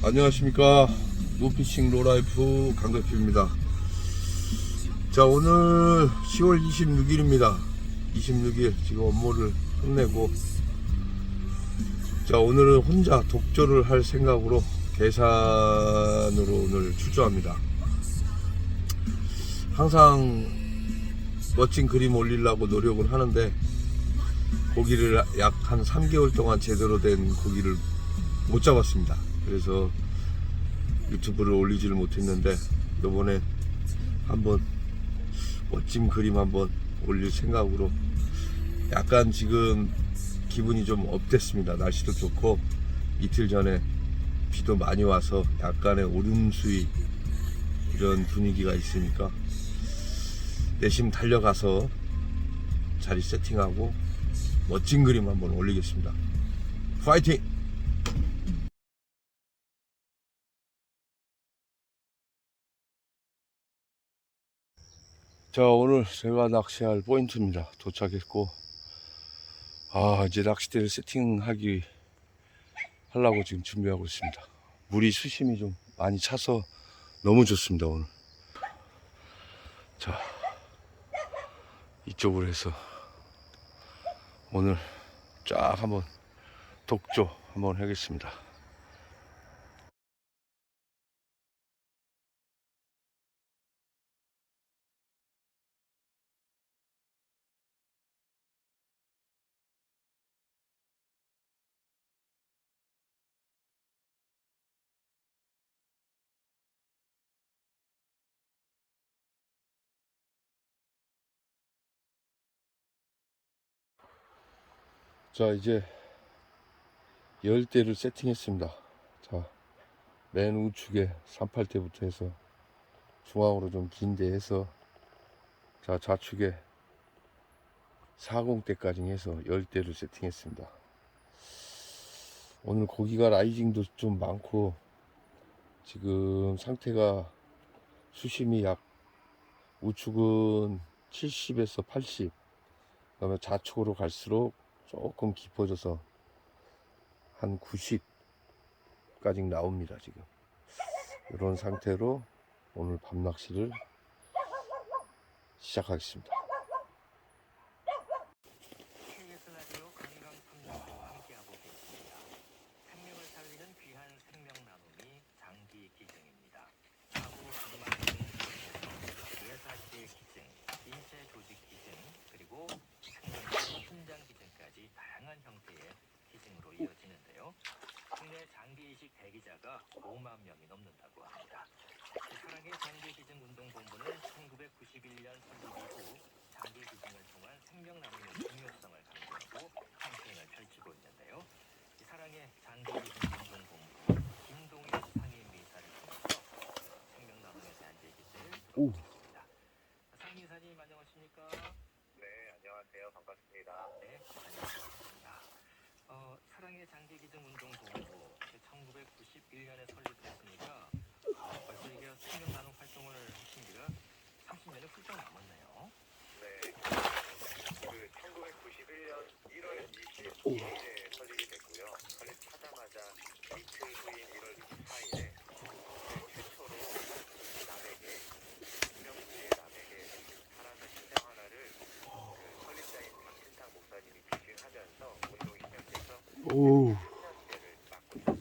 안녕하십니까. 노피싱 로라이프 강덕규입니다. 자 오늘 10월 26일입니다. 26일 지금 업무를 끝내고 자 오늘은 혼자 독조를 할 생각으로 계산으로 오늘 출조합니다. 항상 멋진 그림 올리려고 노력을 하는데 고기를 약 한 3개월 동안 제대로 된 고기를 못 잡았습니다. 그래서 유튜브를 올리지를 못했는데 이번에 한번 멋진 그림 한번 올릴 생각으로 약간 지금 기분이 좀 업됐습니다. 날씨도 좋고 이틀 전에 비도 많이 와서 약간의 오름수위 이런 분위기가 있으니까 내심 달려가서 자리 세팅하고 멋진 그림 한번 올리겠습니다. 파이팅! 자 오늘 제가 낚시할 포인트입니다. 도착했고 아 이제 낚싯대를 세팅하기 하려고 지금 준비하고 있습니다. 물이 수심이 좀 많이 차서 너무 좋습니다 오늘. 자 이쪽으로 해서 오늘 쫙 한번 독조 한번 하겠습니다. 자 이제 열대를 세팅했습니다. 자 맨 우측에 38대부터 해서 중앙으로 좀 긴데 해서 자 좌측에 40대까지 해서 열대를 세팅했습니다. 오늘 고기가 라이징도 좀 많고 지금 상태가 수심이 약 우측은 70에서 80 그다음에 좌측으로 갈수록 조금 깊어져서 한 90까지 나옵니다 지금. 이런 상태로 오늘 밤 낚시를 시작하겠습니다 KBS 라디오 건강 탐정과 함께하고 계십니다. 생명을 살리는 귀한 생명 나눔이 장기 기증입니다. 사고 방망이 기증, 예사시의 기증, 인체 조직 기증, 그리고 생명 심장 기증까지 다양한 형태의 기증으로 이어지는데요. 국내 장기 이식 대기자가 5만 명이 넘는다고 합니다. 사랑의 장기 기증 운동본부는 1991년 설립 이후 장기 기증을 통한 생명 나눔의 중요성을 강조하고 캠페인을 펼치고 있는데요. 이 사랑의 장기 기증 운동본부 김동일 상임 이사를 통해서 생명 나눔에 대한 얘기를 오. 들어보겠습니다. 상임 이사님 안녕하십니까? 네, 안녕하세요. 반갑습니다. 네, 안녕하십니까. 어, 사랑의 장기 기증 운동본부 1991년에 설립됐으니까 어, 벌써 이게 생명 나눔 활동을 하신 지가 30년이 훌쩍 넘었네요. 네. 그 1991년 1월 22일에 설립이 됐고요. 설립하자마자 이틀 후인 1월 24일에 최초로 남에게, 유명주의 남에게 사람의 심장 하나를 그 설립자인 박진탁 목사님이 기증하면서 운동이 시작돼서 오. 10년째를 맞고 있습니다.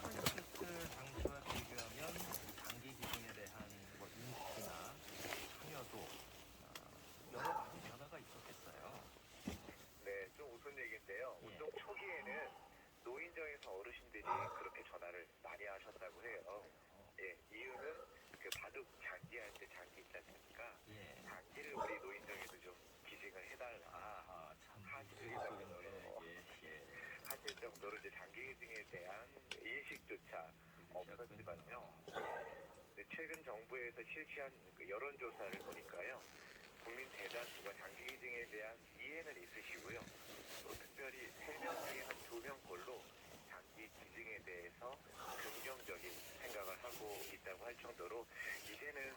콘텐츠 당시와 비교하면 장기 기증에 대한 뭐 인식이나 참여도 어, 여러 많은 변화가 있었겠어요. 네, 좀 우스운 얘기인데요. 예. 운동 초기에는 노인정에서 어르신들이 그렇게 전화를 많이 하셨다고 해요. 예, 이유는 그 바둑 장기 할 때 장기 있지 않습니까? 예. 장기를 우리 노인정에도 좀 기증을 해달라 아, 참. 하실 정도로 예, 예. 하실 정도로 이제 장기 기증에 대한 인식조차 없었지만요. 네, 최근 정부에서 실시한 그 여론조사를 보니까요. 국민 대다수가 장기 기증에 대한 이해는 있으시고요. 또 특별히 3명 중에 한 2명꼴로 장기 기증에 대해서 긍정적인 생각을 하고 있다고 할 정도로 이제는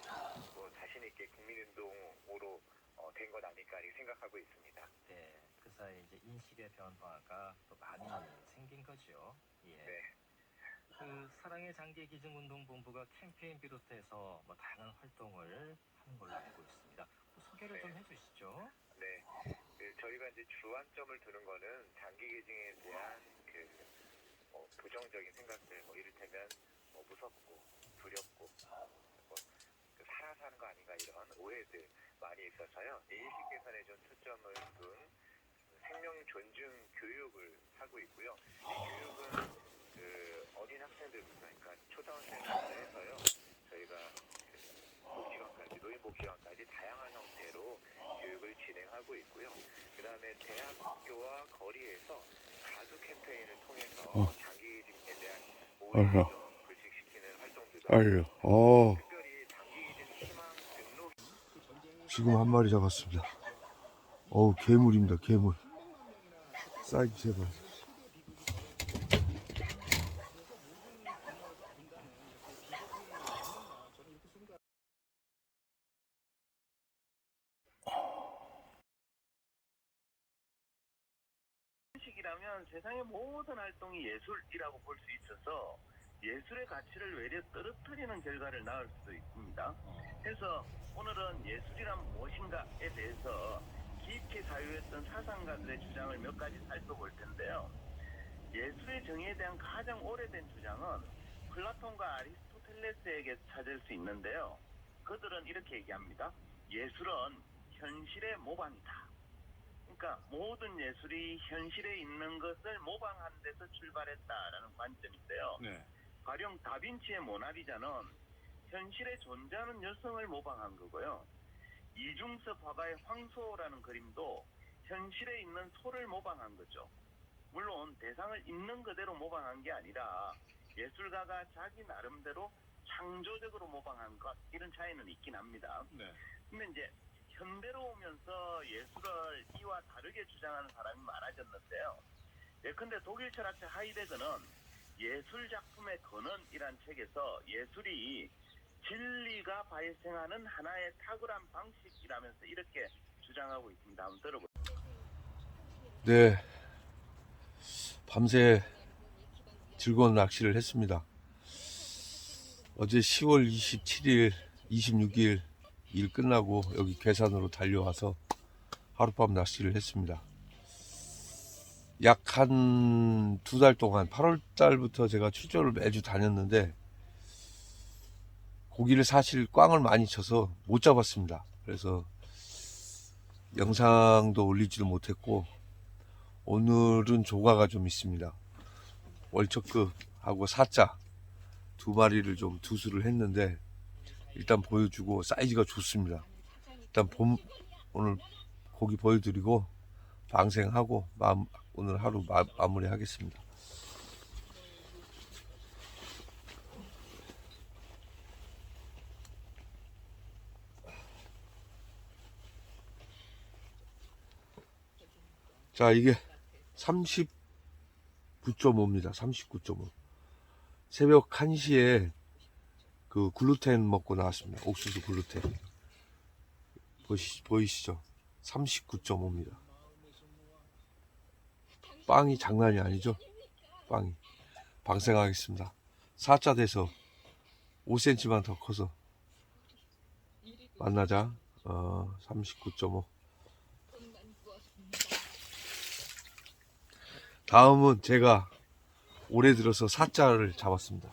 뭐 자신 있게 국민운동으로 어, 된것 아닐까 생각하고 있습니다. 네, 그 사이 이제 인식의 변화가 또 많이 생긴 거죠. 예. 네. 그 사랑의 장기 기증 운동 본부가 캠페인 비롯해서 뭐 다양한 활동을 하는 걸로 알고 있습니다. 또 소개를 좀 해주시죠. 네. 그 저희가 이제 주안점을 두는 거는 장기 기증에 대한 그 어, 부정적인 생각들, 뭐 이를테면 뭐 무섭고 두렵고 뭐, 그 살아서 하는 거 아닌가 이런 오해들 많이 있어서요. 인식 개선에 좀 초점을 둔 생명 존중 교육을 하고 있고요. 이 교육은 그 어린 학생들부터 그러니까 초등학생부터 해서요. 저희가 그 복지관까지 노인복지관까지 다양한 형태로 교육을 진행하고 있고요. 그 다음에 대학교와 거리에서 가수 캠페인을 통해서 어. 장기기증에 대한. 오해를 좀 불식시키는 활동들도. 어, 지금 한 마리 잡았습니다. 어우, 괴물입니다, 괴물. 사이즈 제발. 식이라면 세상의 모든 활동이 예술이라고 볼 수 있어서 예술의 가치를 외려 떨어뜨리는 결과를 낳을 수도 있습니다. 그래서 오늘은 예술이란 무엇인가에 대해서 깊게 사유했던 사상가들의 주장을 몇 가지 살펴볼 텐데요. 예술의 정의에 대한 가장 오래된 주장은 플라톤과 아리스토텔레스에게 찾을 수 있는데요. 그들은 이렇게 얘기합니다. 예술은 현실의 모방이다. 그러니까 모든 예술이 현실에 있는 것을 모방한 데서 출발했다라는 관점인데요. 네. 가령 다빈치의 모나리자는 현실에 존재하는 여성을 모방한 거고요. 이중섭 화가의 황소라는 그림도 현실에 있는 소를 모방한 거죠. 물론 대상을 있는 그대로 모방한 게 아니라 예술가가 자기 나름대로 창조적으로 모방한 것 이런 차이는 있긴 합니다. 네. 근데 이제 현대로 오면서 예술을 이와 다르게 주장하는 사람이 많아졌는데요. 예컨대 독일 철학자 하이데거는 예술 작품의 근원이란 책에서 예술이 진리가 발생하는 하나의 탁월한 방식이라면서 이렇게 주장하고 있습니다. 한번 들어보세요. 네. 밤새 즐거운 낚시를 했습니다. 어제 10월 27일, 26일 일 끝나고 여기 괴산으로 달려와서 하룻밤 낚시를 했습니다. 약 한 두 달 동안 8월 달부터 제가 출조를 매주 다녔는데 고기를 사실 꽝을 많이 쳐서 못 잡았습니다. 그래서 영상도 올리지도 못했고 오늘은 조가가 좀 있습니다. 월척급하고 사자 두 마리를 좀 투수를 했는데 일단 보여주고 사이즈가 좋습니다. 일단 봄 오늘 고기 보여드리고 방생하고 마, 오늘 하루 마, 마무리하겠습니다. 자 이게 39.5입니다. 39.5. 새벽 1시에 그 글루텐 먹고 나왔습니다. 옥수수 글루텐. 보시, 보이시죠? 39.5입니다. 빵이 장난이 아니죠? 빵이. 방생하겠습니다. 4자 돼서 5cm만 더 커서 만나자. 어, 39.5. 다음은 제가 올해 들어서 사자를 잡았습니다.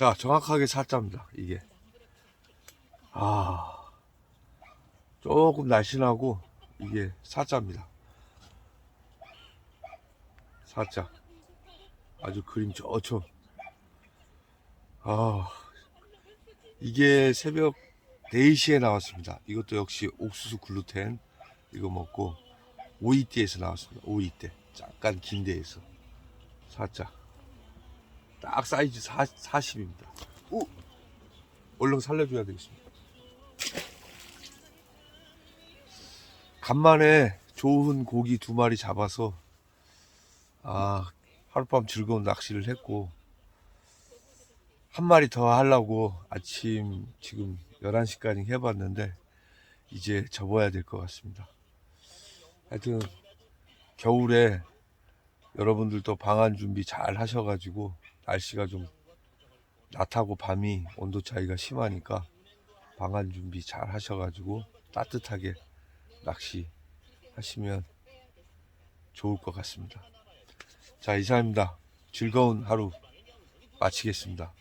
자, 정확하게 사자입니다. 이게. 아, 조금 날씬하고 이게 사자입니다. 사자. 아주 그림 좋죠. 아, 이게 새벽 4시에 나왔습니다. 이것도 역시 옥수수 글루텐 이거 먹고 오이띠에서 나왔습니다. 오이띠. 잠깐 긴 데에서. 사자. 딱 사이즈 4, 40입니다. 오! 얼른 살려줘야 되겠습니다. 간만에 좋은 고기 두 마리 잡아서 아 하룻밤 즐거운 낚시를 했고 한 마리 더 하려고 아침 지금 11시까지 해봤는데 이제 접어야 될 것 같습니다. 하여튼 겨울에 여러분들도 방한 준비 잘 하셔가지고 날씨가 좀 낮하고 밤이 온도 차이가 심하니까 방한 준비 잘 하셔가지고 따뜻하게 낚시 하시면 좋을 것 같습니다. 자, 이상입니다. 즐거운 하루 마치겠습니다.